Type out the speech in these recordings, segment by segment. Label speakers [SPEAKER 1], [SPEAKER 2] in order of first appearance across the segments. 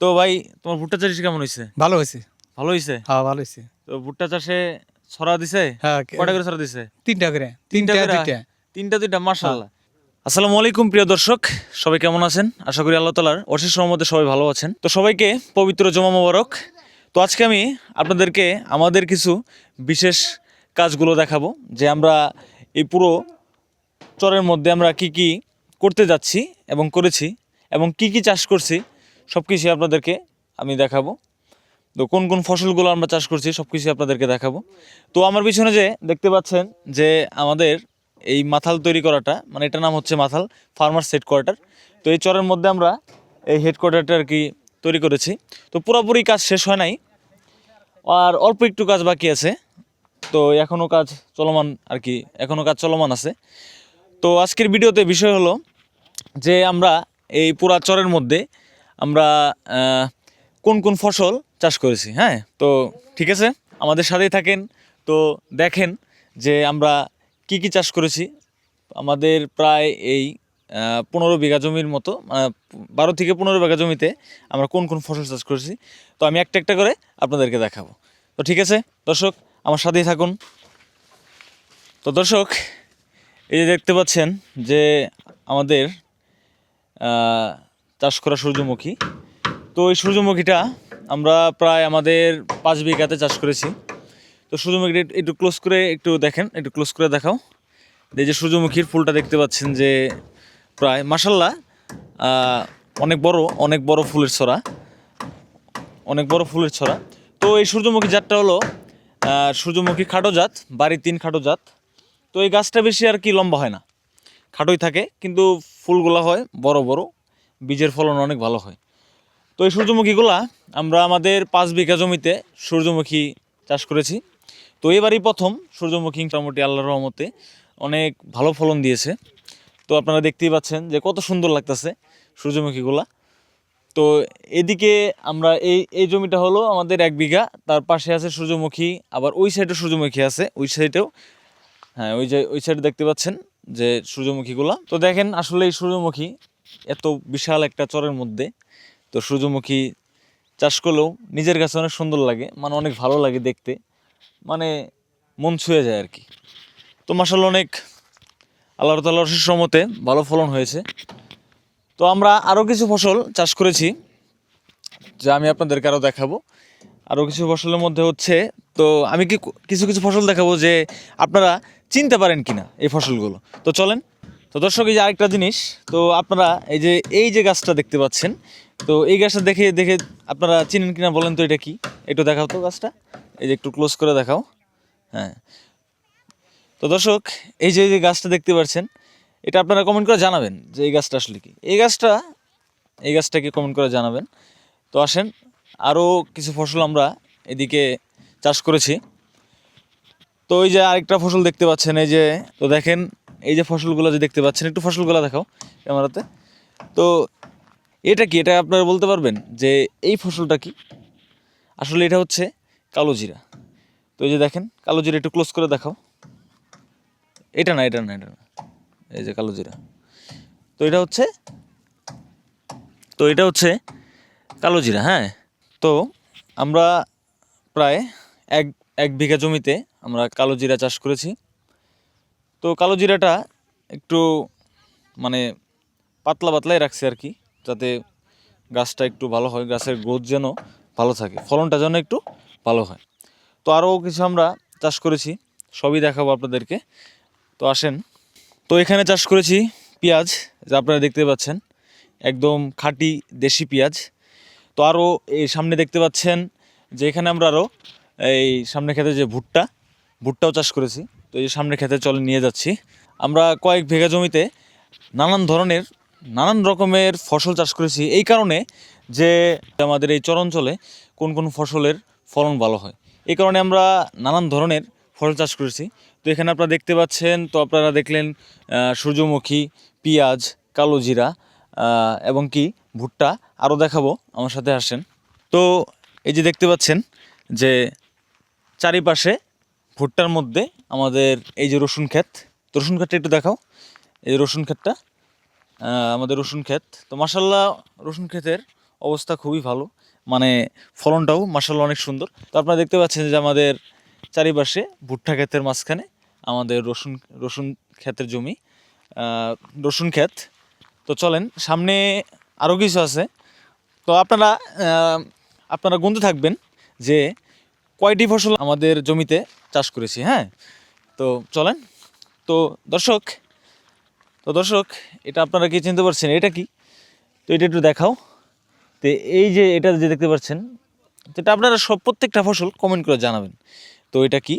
[SPEAKER 1] তো ভাই তোমার ভুট্টা চাষ কেমন হয়েছে
[SPEAKER 2] ভালো হয়েছে
[SPEAKER 1] ভালো হয়েছে
[SPEAKER 2] হ্যাঁ ভালো হয়েছে
[SPEAKER 1] তো ভুট্টা চাষে ছড়া দিছে?
[SPEAKER 2] হ্যাঁ
[SPEAKER 1] কয়টা করে ছড়া দিছে?
[SPEAKER 2] তিনটা করে
[SPEAKER 1] তিনটা?
[SPEAKER 2] দুইটা।
[SPEAKER 1] তিনটা দুইটা মার্শাল্লাহ আসসালামু আলাইকুম প্রিয় দর্শক। সবাই কেমন আছেন? আশা করি আল্লাহ তালার অশেষ রহমতে সবাই ভালো আছেন। তো সবাইকে পবিত্র জমা মোবারক। তো আজকে আমি আপনাদেরকে আমাদের কিছু বিশেষ কাজগুলো দেখাবো যে আমরা এই পুরো চরের মধ্যে আমরা কি কি করতে যাচ্ছি এবং করেছি এবং কি কি চাষ করছি সব কিছু আপনাদেরকে আমি দেখাবো। তো কোন কোন ফসলগুলো আমরা চাষ করছি সব কিছু আপনাদেরকে দেখাবো। তো আমার পিছনে যে দেখতে পাচ্ছেন যে আমাদের এই মাথাল তৈরি করাটা মানে এটার নাম হচ্ছে মাথাল ফার্মার্স হেডকোয়ার্টার। তো এই চরের মধ্যে আমরা এই হেডকোয়ার্টারটা আর কি তৈরি করেছি। তো পুরোপুরি কাজ শেষ হয় নাই, আর অল্প একটু কাজ বাকি আছে। তো এখনও কাজ চলমান আর কি এখনও কাজ চলমান আছে। তো আজকের ভিডিওতে বিষয় হলো যে আমরা এই পুরা চরের মধ্যে আমরা কোন কোন ফসল চাষ করেছি হ্যাঁ? তো ঠিক আছে, আমাদের সাথেই থাকেন। তো দেখেন যে আমরা কি কি চাষ করেছি। আমাদের প্রায় এই পনেরো বিঘা জমির মতো বারো থেকে পনেরো বিঘা জমিতে আমরা কোন কোন ফসল চাষ করেছি। তো আমি একটা একটা করে আপনাদেরকে দেখাবো। তো ঠিক আছে, দর্শক, আমার সাথেই থাকুন। তো দর্শক, এই যে দেখতে পাচ্ছেন যে আমাদের চাষ করা সূর্যমুখী। তো এই সূর্যমুখীটা আমরা প্রায় আমাদের পাঁচ বিঘাতে চাষ করেছি। তো সূর্যমুখীটা একটু- ক্লোজ করে একটু দেখেন, একটু ক্লোজ করে দেখাও। এই যে সূর্যমুখীর ফুলটা দেখতে পাচ্ছেন যে প্রায় মাসাল্লাহ অনেক বড় অনেক বড় ফুলের ছড়া। অনেক বড় ফুলের ছড়া। তো এই সূর্যমুখী জাতটা হলো সূর্যমুখী খাটো জাত বাড়ির তিন খাটো জাত। তো এই গাছটা বেশি আর কি লম্বা হয় না। খাটোই থাকে, কিন্তু ফুলগুলো হয় বড় বড়। বীজের ফলন অনেক ভালো হয়। তো এই সূর্যমুখীগুলা আমরা আমাদের পাঁচ বিঘা জমিতে সূর্যমুখী চাষ করেছি। তো এবারই প্রথম সূর্যমুখী মোটামুটি আল্লাহ রহমতে অনেক ভালো ফলন দিয়েছে। তো আপনারা দেখতেই পাচ্ছেন যে কত সুন্দর লাগতেছে সূর্যমুখীগুলা। তো এদিকে আমরা এই এই জমিটা হলো আমাদের এক বিঘা, তার পাশে আছে সূর্যমুখী, আবার ওই সাইডে সূর্যমুখী আছে, ওই সাইডেও হ্যাঁ ওই যে, ওই সাইডে দেখতে পাচ্ছেন যে সূর্যমুখীগুলা। তো দেখেন আসলে এই সূর্যমুখী এত বিশাল একটা চরের মধ্যে। তো সূর্যমুখী চাষ করলেও নিজের কাছে অনেক সুন্দর লাগে মানে অনেক ভালো লাগে দেখতে। মানে মন ছুঁয়ে যায় আর কি তো মাসাল অনেক আল্লাহ তাল্লাহ রহমতে ভালো ফলন হয়েছে। তো আমরা আরও কিছু ফসল চাষ করেছি, যা আমি আপনাদেরকে আরও দেখাবো। আরও কিছু ফসলের মধ্যে হচ্ছে, তো আমি কি, কিছু কিছু ফসল দেখাবো যে আপনারা চিনতে পারেন কিনা এই ফসলগুলো। তো চলেন তো দর্শক, এই যে আরেকটা জিনিস, তো আপনারা এই যে এই যে গাছটা দেখতে পাচ্ছেন, তো এই গাছটা দেখে দেখে আপনারা চিনেন কিনা বলেন তো এটা কি? একটু দেখাও তো গাছটা। এই যে একটু ক্লোজ করে দেখাও। হ্যাঁ। তো দর্শক, এই যে এই যে গাছটা দেখতে পাচ্ছেন, এটা আপনারা কমেন্ট করে জানাবেন যে এই গাছটা আসলে কি। এই গাছটা, এই গাছটাকে কমেন্ট করে জানাবেন। তো আসেন আরও কিছু ফসল আমরা এদিকে চাষ করেছি। তো ওই যে আরেকটা ফসল দেখতে পাচ্ছেন, এই যে, তো দেখেন এই যে ফসলগুলো যে দেখতে পাচ্ছেন, একটু ফসলগুলো দেখাও ক্যামেরাতে। তো এটা কি? এটা আপনারা বলতে পারবেন যে এই ফসলটা কি? আসলে এটা হচ্ছে কালো জিরা। তো এই যে দেখেন, কালো জিরা একটু ক্লোজ করে দেখাও। এটা না এটা না এটা না। এই যে কালো জিরা। তো এটা হচ্ছে, তো এটা হচ্ছে কালো জিরা হ্যাঁ। তো আমরা প্রায় এক এক বিঘা জমিতে আমরা কালো জিরা চাষ করেছি। তো কালো জিরাটা একটু মানে পাতলা পাতলাই রাখছি আর কি, যাতে গাছটা একটু ভালো হয়, গাছের গ্রোথ যেন ভালো থাকে, ফলনটা যেন একটু ভালো হয়। তো আরও কিছু আমরা চাষ করেছি, সবই দেখাবো আপনাদেরকে। তো আসেন, তো এখানে চাষ করেছি পেঁয়াজ, যা আপনারা দেখতে পাচ্ছেন, একদম খাঁটি দেশি পেঁয়াজ। তো আরও এই সামনে দেখতে পাচ্ছেন যে এখানে আমরা আরও এই সামনে খেতে যে ভুট্টা, ভুট্টাও চাষ করেছি। তো এই সামনে খেতে চলে নিয়ে যাচ্ছি। আমরা কয়েক বিঘা জমিতে নানান ধরনের, নানান রকমের ফসল চাষ করেছি। এই কারণে যে আমাদের এই চরাঞ্চলে কোন কোন ফসলের ফলন ভালো হয়। এই কারণে আমরা নানান ধরনের ফসল চাষ করেছি। তো এখানে আপনারা দেখতে পাচ্ছেন, তো আপনারা দেখলেন সূর্যমুখী, পেঁয়াজ, কালো জিরা এবং কি ভুট্টা আরও দেখাবো। আমার সাথে আসেন। তো এই যে দেখতে পাচ্ছেন যে চারিপাশে ভুট্টার মধ্যে আমাদের এই যে রসুন ক্ষেত রসুন ক্ষেতটা একটু দেখাও। এই রসুন ক্ষেতটা আমাদের রসুন ক্ষেত। তো মাসাল্লাহ রসুন ক্ষেতের অবস্থা খুবই ভালো। মানে ফলনটাও মার্শাল অনেক সুন্দর। তো আপনারা দেখতে পাচ্ছেন যে আমাদের চারিপাশে ভুট্টা ক্ষেতের মাঝখানে আমাদের রসুন রসুন ক্ষেতের জমি। রসুন ক্ষেত। তো চলেন, সামনে আরও কিছু আছে। তো আপনারা আপনারা গুনতে থাকবেন যে কয়টি ফসল আমাদের জমিতে চাষ করেছি হ্যাঁ? তো চলেন। তো দর্শক তো দর্শক এটা আপনারা কি চিনতে পারছেন? এটা কি? তো এটা একটু দেখাও। তো এই যে এটা যে দেখতে পাচ্ছেন যেটা আপনারা সব প্রত্যেকটা ফসল কমেন্ট করে জানাবেন। তো এটা কি?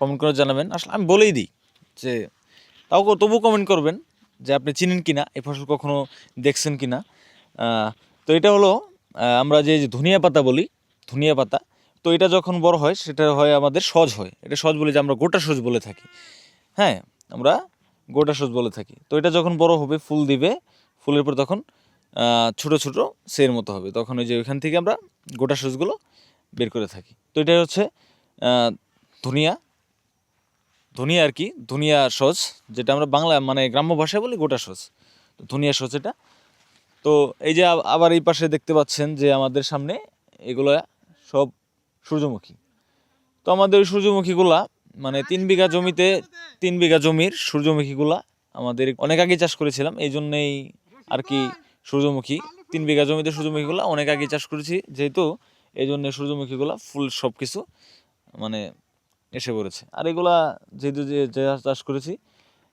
[SPEAKER 1] কমেন্ট করে জানাবেন। আসলে আমি বলেই দিই যে তাও কো- তবু কমেন্ট করবেন যে আপনি চিনেন কিনা এই ফসল কখনো দেখছেন কিনা। আহ, তো এটা হলো আমরা যে ধনিয়া পাতা বলি, ধনিয়া পাতা, তো এটা যখন বড় হয়, সেটা হয় আমাদের সজ হয়। এটা সজ বলে যে আমরা গোটা সজ বলে থাকি। হ্যাঁ আমরা গোটা সজ বলে থাকি। তো এটা যখন বড় হবে, ফুল দিবে, ফুলের পর তখন ছোট ছোট সের মতো হবে। তখন ওই যে ওইখান থেকে আমরা গোটা সজগুলো বের করে থাকি। তো এটা হচ্ছে ধনিয়া। ধনিয়া আর কি, ধনিয়া সজ, যেটা আমরা বাংলা মানে গ্রাম্য ভাষায় বলি গোটা সজ। তো ধনিয়া সজ এটা তো এই যে আবার এই পাশে দেখতে পাচ্ছেন যে আমাদের সামনে এগুলো সব সূর্যমুখী। তো আমাদের ওই সূর্যমুখীগুলা মানে তিন বিঘা জমিতে তিন বিঘা জমির সূর্যমুখীগুলা আমাদের অনেক আগে চাষ করেছিলাম, এই জন্যেই আর কি সূর্যমুখী, তিন বিঘা জমিতে সূর্যমুখীগুলা অনেক আগে চাষ করেছি যেহেতু এই জন্য সূর্যমুখীগুলা ফুল সব কিছু মানে এসে পড়েছে। আর এগুলা যেহেতু যে চাষ করেছি,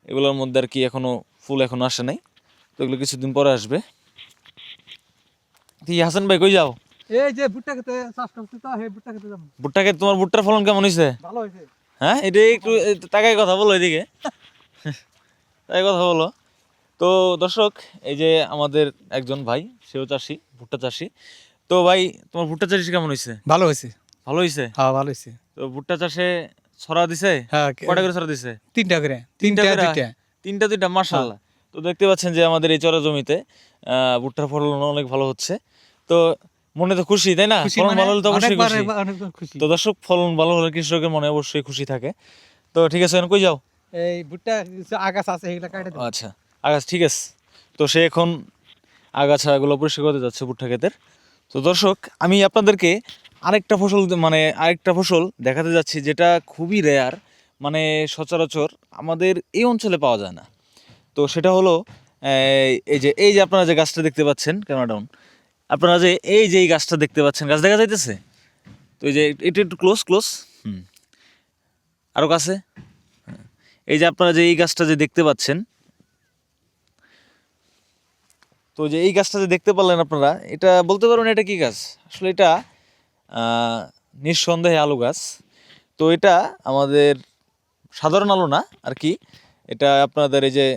[SPEAKER 1] এগুলোর মধ্যে আর কি এখনও ফুল এখনও আসে নাই, তো এগুলো কিছুদিন পরে আসবে। হাসান ভাই কই যাও?
[SPEAKER 2] এই যে ভুট্টা খেতে চাষ করছি তো সেই ভুট্টা খেতে যাব।
[SPEAKER 1] ভুট্টাকে তোমার ভুট্টার ফলন কেমন হয়েছে
[SPEAKER 2] ভালো হয়েছে
[SPEAKER 1] হ্যাঁ এটা একটু তাকাই কথা বলো এদিকে। তাই কথা বলো। তো দর্শক এই যে আমাদের একজন ভাই সেও চাষি ভুট্টা চাষি। তো ভাই তোমার ভুট্টা চাষি কেমন হয়েছে
[SPEAKER 2] ভালো হয়েছে
[SPEAKER 1] ভালো হয়েছে
[SPEAKER 2] হ্যাঁ ভালো হয়েছে
[SPEAKER 1] তো ভুট্টা চাষে ছড়া দিছে?
[SPEAKER 2] হ্যাঁ
[SPEAKER 1] কয়টা করে ছড়া দিছে?
[SPEAKER 2] তিনটা করে।
[SPEAKER 1] তিনটা?
[SPEAKER 2] দুইটা।
[SPEAKER 1] তিনটা দুইটা মার্শাল্লাহ তো দেখতে পাচ্ছেন যে আমাদের এই চরা জমিতে আহ, ভুট্টার ফলন অনেক ভালো হচ্ছে। তো মনে তো খুশি তাই না? ফলন
[SPEAKER 2] মানে
[SPEAKER 1] ভালো হলে তো অবশ্যই খুশি। তো দর্শক ফলন ভালো হলে কৃষকের মনে অবশ্যই খুশি থাকে। তো ঠিক আছে কই যাও?
[SPEAKER 2] এই ভুট্টা আগাছ আছে এগুলা কাটে দেবো।
[SPEAKER 1] আচ্ছা আগাছা ঠিক আছে। তো সে এখন আগাছা এগুলো পরিষ্কার করতে যাচ্ছে ভুট্টা ক্ষেতের। তো দর্শক আমি আপনাদেরকে আরেকটা ফসল মানে আরেকটা ফসল দেখাতে যাচ্ছি যেটা খুবই রেয়ার মানে সচরাচর আমাদের এই অঞ্চলে পাওয়া যায় না। তো সেটা হলো এই যে এই যে আপনারা যে গাছটা দেখতে পাচ্ছেন ক্যামেরা ডাউন আপনারা যে এই যে এই গাছটা দেখতে পাচ্ছেন, গাছ দেখা যাইতেছে? তো এই যে এটা একটু ক্লোজ ক্লোজ হুম। আরও কাছে। এই যে আপনারা যে এই গাছটা যে দেখতে পাচ্ছেন, তো যে এই গাছটা যে দেখতে পারলেন আপনারা, এটা বলতে পারবেন এটা কি গাছ? আসলে এটা নিঃসন্দেহে আলু গাছ। তো এটা আমাদের সাধারণ আলু না, আর কি? এটা আপনাদের এই যে,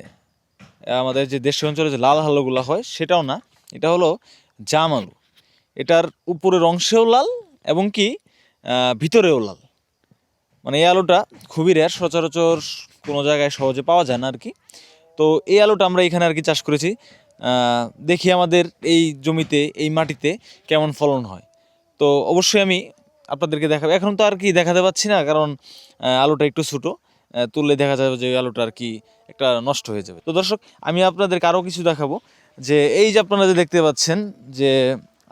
[SPEAKER 1] আমাদের যে দেশীয় অঞ্চলে যে লাল আলুগুলো হয়, সেটাও না। এটা হলো জাম আলু এটার উপরের অংশেও লাল এবং কি ভিতরেও লাল। মানে এই আলুটা খুবই রেয়ার সচরাচর কোনো জায়গায় সহজে পাওয়া যায় না আর কি। তো এই আলুটা আমরা এখানে আর কি চাষ করেছি। দেখি আমাদের এই জমিতে, এই মাটিতে কেমন ফলন হয়। তো অবশ্যই আমি আপনাদেরকে দেখাবো। এখন তো আর কি দেখাতে পাচ্ছি না, কারণ আলুটা একটু ছোটো। তুললে দেখা যাবে যে আলুটা আর কি একটা নষ্ট হয়ে যাবে। তো দর্শক, আমি আপনাদেরকে আরও কিছু দেখাবো। যে এই যে আপনারা যে দেখতে পাচ্ছেন যে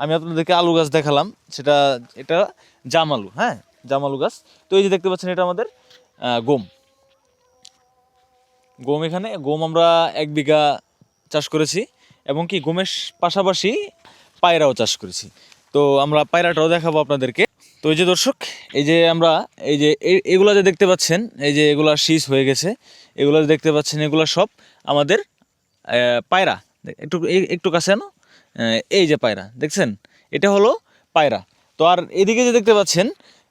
[SPEAKER 1] আমি আপনাদেরকে আলু গাছ দেখালাম, সেটা, এটা জাম আলু হ্যাঁ? জাম আলু গাছ। তো এই যে দেখতে পাচ্ছেন এটা আমাদের গম। গম এখানে, গম আমরা এক বিঘা চাষ করেছি এবং কি গমের পাশাপাশি পায়রাও চাষ করেছি। তো আমরা পায়রাটাও দেখাবো আপনাদেরকে। তো এই যে দর্শক, এই যে আমরা, এই যে এগুলা যে দেখতে পাচ্ছেন, এই যে এগুলা শীষ হয়ে গেছে, এগুলো দেখতে পাচ্ছেন, এগুলো সব আমাদের পায়রা। একটু একটু কাছে আনো। এই যে পায়রা, দেখছেন? এটা হলো পায়রা। তো আর এদিকে যে দেখতে পাচ্ছেন,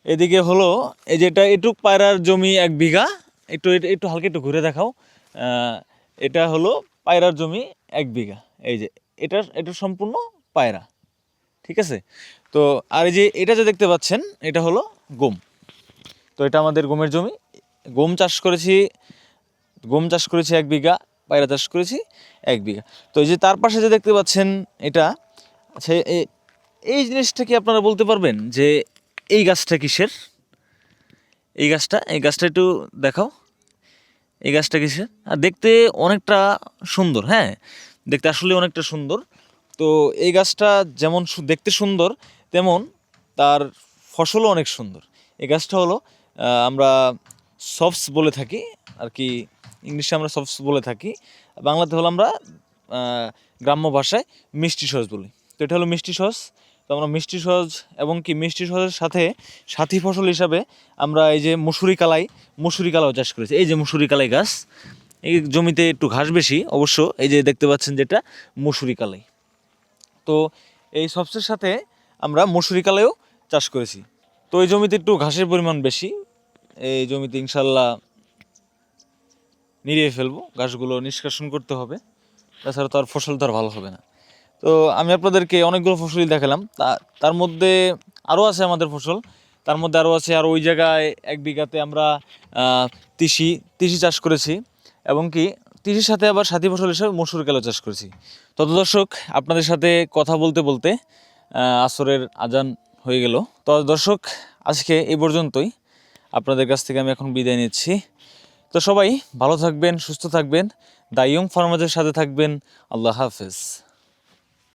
[SPEAKER 1] এদিকে হলো এই যে এটা, এটুক পায়রার জমি এক বিঘা। একটু একটু হালকা একটু ঘুরে দেখাও। এটা হলো পায়রার জমি এক বিঘা। এই যে, এটা এটা সম্পূর্ণ পায়রা। ঠিক আছে? তো আর এই যে এটা যে দেখতে পাচ্ছেন, এটা হলো গম। তো এটা আমাদের গমের জমি। গম চাষ করেছি, গম চাষ করেছি এক বিঘা। পায়রা চাষ করেছি এক বিঘা। তো এই যে তার পাশে যে দেখতে পাচ্ছেন এটা আচ্ছা এই জিনিসটা কি আপনারা বলতে পারবেন যে এই গাছটা কিসের? এই গাছটা এই গাছটা একটু দেখাও। এই গাছটা কিসের? আর দেখতে অনেকটা সুন্দর হ্যাঁ দেখতে আসলে অনেকটা সুন্দর। তো এই গাছটা যেমন দেখতে সুন্দর, তেমন তার ফসলও অনেক সুন্দর। এই গাছটা হলো আমরা সফস বলে থাকি, আর কি ইংলিশে আমরা সফস বলে থাকি। বাংলাতে হলো আমরা গ্রাম্য ভাষায় মিষ্টি সস বলি। তো এটা হলো মিষ্টি সস। তো আমরা মিষ্টি সস এবং কি মিষ্টি সসের সাথে সাথী ফসল হিসাবে আমরা এই যে মুসুরি কালাই, মুসুরি কালাও চাষ করেছি। এই যে মুসুরি কালাই গাছ, এই জমিতে একটু ঘাস বেশি অবশ্য, এই যে দেখতে পাচ্ছেন যেটা মুসুরি কালাই। তো এই সবসের সাথে আমরা মুসুরি কালাইও চাষ করেছি। তো এই জমিতে একটু ঘাসের পরিমাণ বেশি। এই জমিতে ইনশাল্লাহ নিড়িয়ে ফেলব, গাছগুলো নিষ্কাশন করতে হবে। তাছাড়া তো আর ফসল তো আর ভালো হবে না। তো আমি আপনাদেরকে অনেকগুলো ফসলই দেখালাম। তার মধ্যে আরও আছে আমাদের ফসল। তার মধ্যে আরও আছে আর ওই জায়গায় এক বিঘাতে আমরা তিসি তিসি চাষ করেছি। এবং কি, তিসির সাথে আবার সাথী ফসল হিসেবে মসুর কালো চাষ করেছি। তত দর্শক আপনাদের সাথে কথা বলতে বলতে আসরের আজান হয়ে গেল। তো দর্শক আজকে এই পর্যন্তই। আপনাদের কাছ থেকে আমি এখন বিদায় নিচ্ছি। তো সবাই ভালো থাকবেন সুস্থ থাকবেন দা ইয়ং ফার্মাজের সাথে থাকবেন। আল্লাহ হাফেজ।